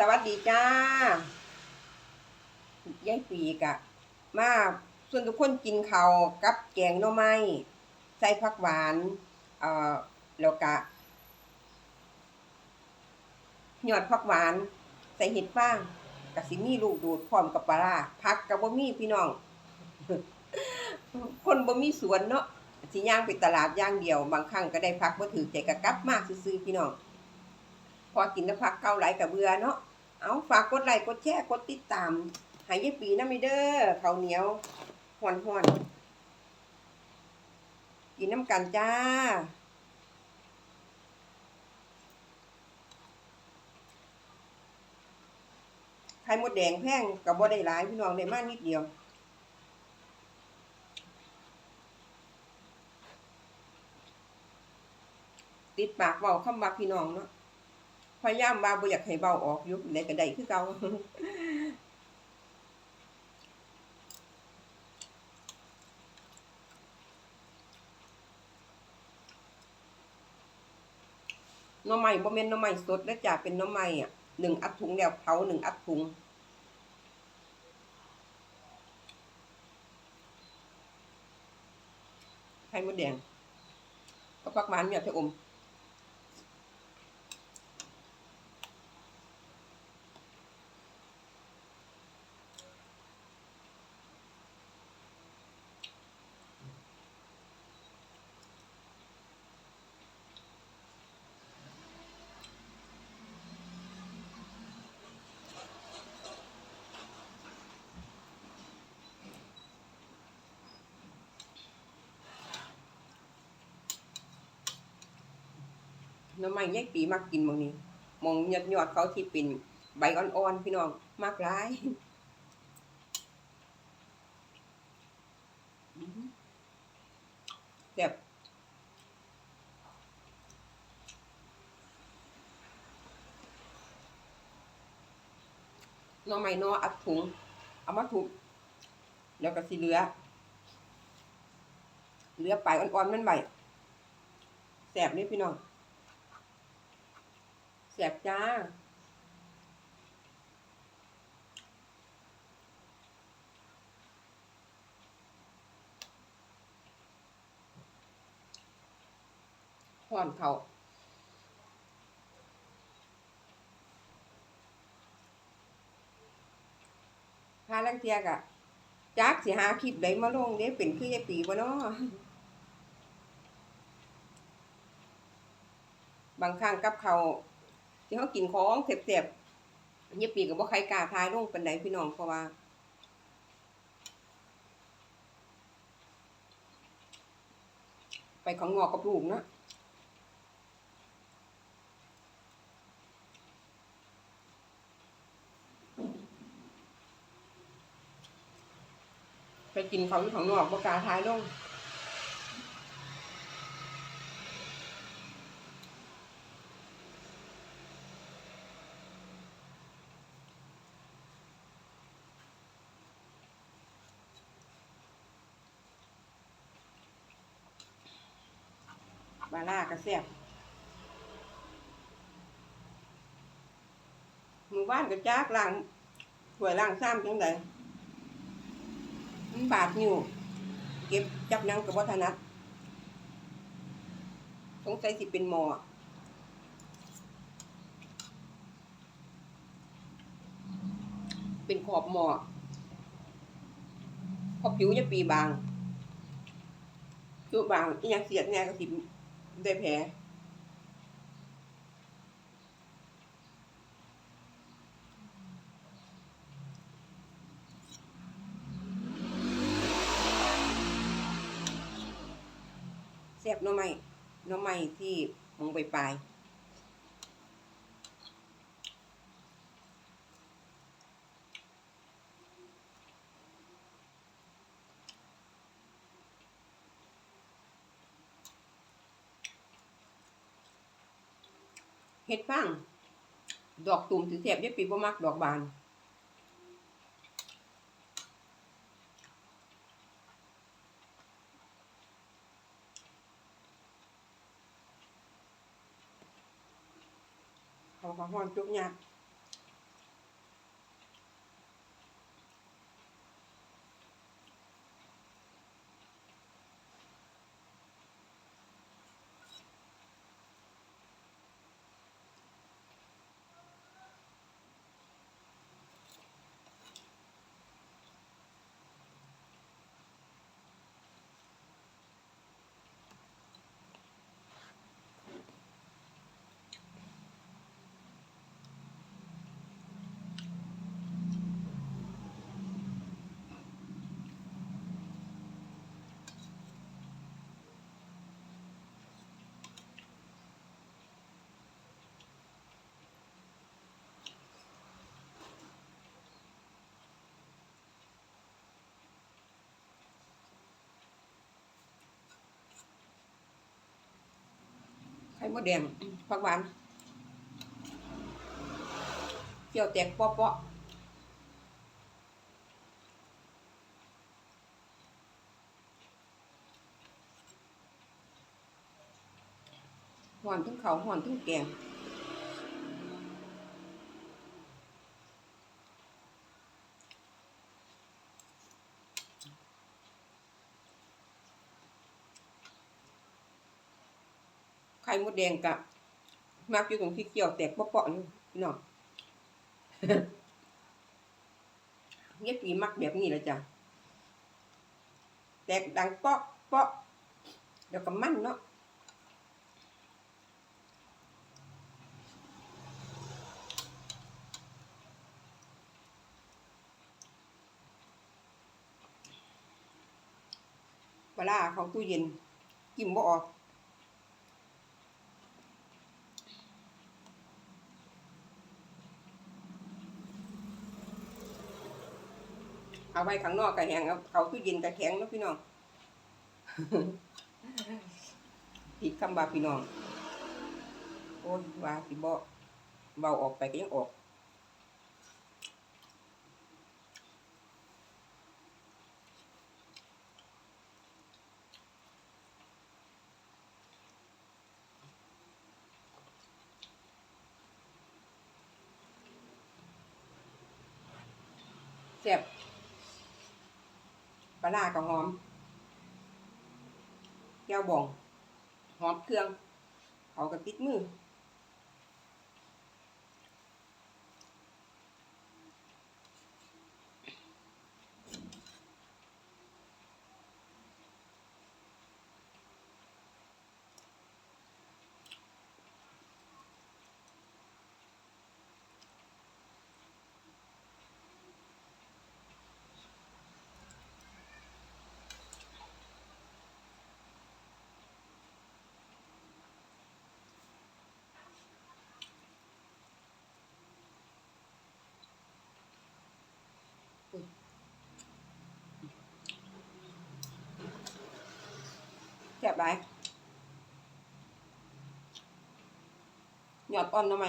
สวัสดีจ้ายายปีกะ มาส่วนทุกคนกินข้าวกับแกงหน่อไม้ใส่ผักหวานเอ่อแล้วก็หยอดผักหวาน ใส่เห็ดฟางกะสิมีลูกดูดพร้อมกับปลาผักก็บ่มีพี่น้อง คนบ่มีสวนเนาะสิย่างไปตลาดย่างเดียว บางครั้งก็ได้ผักบ่ถือใจก็กลับมากซื่อๆพี่น้องพอกินแล้วผักเก่าหลายก็เบื่อเนาะ เอาฝากกดไลค์กดแชร์กดติดตามห้ยยปีน้ำเด้อข้าเหนียวฮ้อนกินน้ำกันจ้า ไข่มดแดงแพงก็บ่ได้หลายพี่น้องได้มากนิดเดียวติดปากเว้าคำว่าพี่น้องเนาะ พยายามว่าบ่อยากให้เบาออกอยู่ได้ก็ไดคือเก่าหน่อไม้บ่แม่นหน่อไม้สดแล้วจ้ะเป็นหน่อไม้อะหนึ่งอัดถุงแล้วเผาหนึ่งอัดถุงไข่มดแดงก็ปักหวานเนี่ยชะอม หน้ำไม้ยายปีมักกินมองนี้มองยอดยอดเขาที่เป็นใบอ่อนๆพี่น้องมากหลายอื้อหือแซ่บน้อไม้นออัดถุง เอามาทุบแล้วก็สิเหลือ เหลือปายอ่อนๆมันใบแซ่บนี่พี่น้อง แสบจ้าหอนเขาพาลังเทียกอะจักสิหาคลิปใดมาลงเด้เป็นคือยายปีบ่เนาะบางครั้งกับเขา ที่เขากินของเสบๆยายปีก็บ่ใครกล้าทายลงปานใดพี่น้องเพราะว่าไปของงอกกับลูกนะไปกินเขาอยู่ของนอกบ่กาทายลง บาล่ากระแซบหมู่บ้านก็จากล้างถ้วยล้างซ้ำจังไดมันบาดนิ้วเก็บจับหยังกับวัฒนัดสงสัยสิเป็นหมอเป็นขอบหมอขอบผิวจะปีบางผิวบางยังเสียดแน่ก็สิ ได้แผลแซ่บหน้อไม้หน้อไม้ที่มองไปปลาย เฮ็ดฟางดอกตุ่มสิแซ่บยายปีบ่มักดอกบานเขาก็ห้อนจุกยาก มดแดงผักหวานเกี่ยวแตกเปาะๆห่อนทั้งเขาวห่อนทั้งแกง ไข่มด แดงกะมักอยู่ตรงที่เกี่ยวแตกเปาะๆนี่พี่น้องเงียปีมักแบบนี้แหละจ้ะแตกดังเปาะเปาะเดี๋ยวก็มั่นเนาะปลาร้าเขาตู้เย็นกินบ่ออก เอาไว้ข้างนอกก็แห้งเอาเขาตู้เย็นก็แข็งเนาะพี่น้องผิดคำบาพี่น้องโอ้ยว่าสิบ่เบาออกไปก็ยังออกแซ่บ ลาร้าก็หอมแก้วบ่องหอมเครื่องเขาก็ติดมือ แซ่บหลายหยอดอ่อนทำไม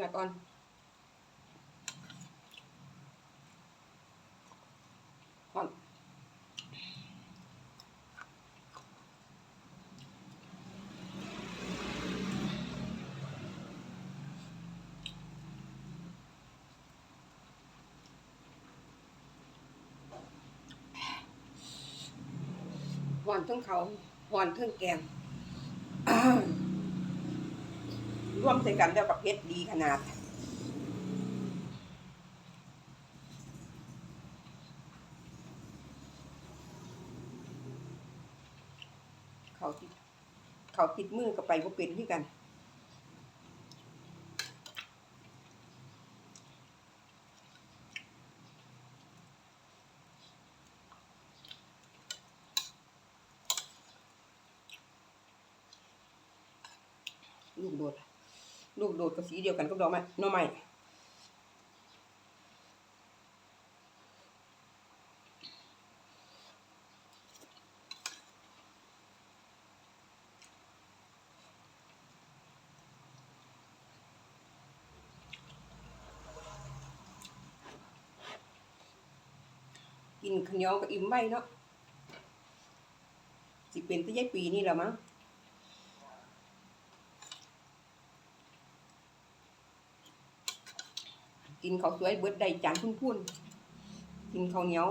หยอดอ่อนอ่อนหอนทั้งเขาหอนทั้งแกง ร่วมใส่กันแล้วกับเพชรดีขนาดเขาติดเขาติดมือกับไปว่าเป็นที่กัน ลูกโดด ลูกโดดกับสีเดียวกันกับดอกไม้หน่อไม้กินข้าวเหนียวกับอิ่มไว้เนาะสิเป็นที่ยายปีนี่แหละมั้ง กินข้าวสวยเบิดได้จานพุ่นๆกินข้าวเหนียว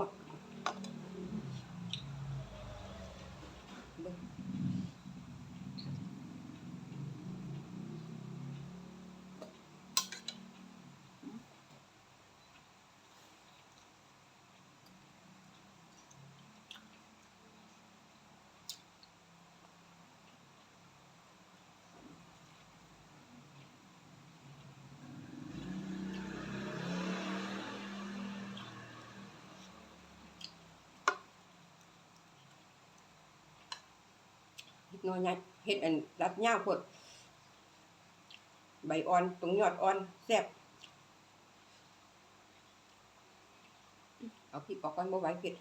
นอยใหญ่เฮ็ดอันรัดย่าวโพดใบอ่อนตรงยอดอ่อนแซ่บเอาพริกออกก่อนบ่ไหวเผ็ด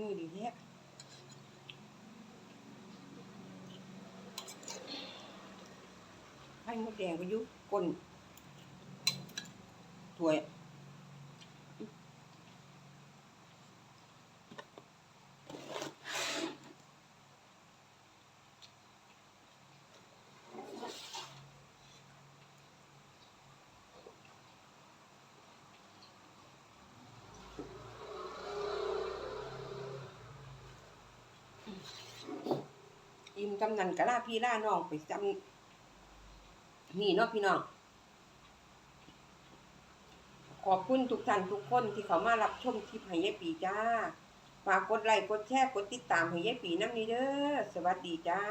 มือดีแท้ให้มดแดงไปยุก้นถวย จำนันกะลาพี่ล่าน้องไปจำนี่เนาะพี่น้อง ขอบคุณทุกท่านทุกคนที่เขามารับชมคลิปให้ยายปีจ้า ฝากกดไลค์กดแชร์กดติดตามให้ยายปีน้ำนี้เด้อ สวัสดีจ้า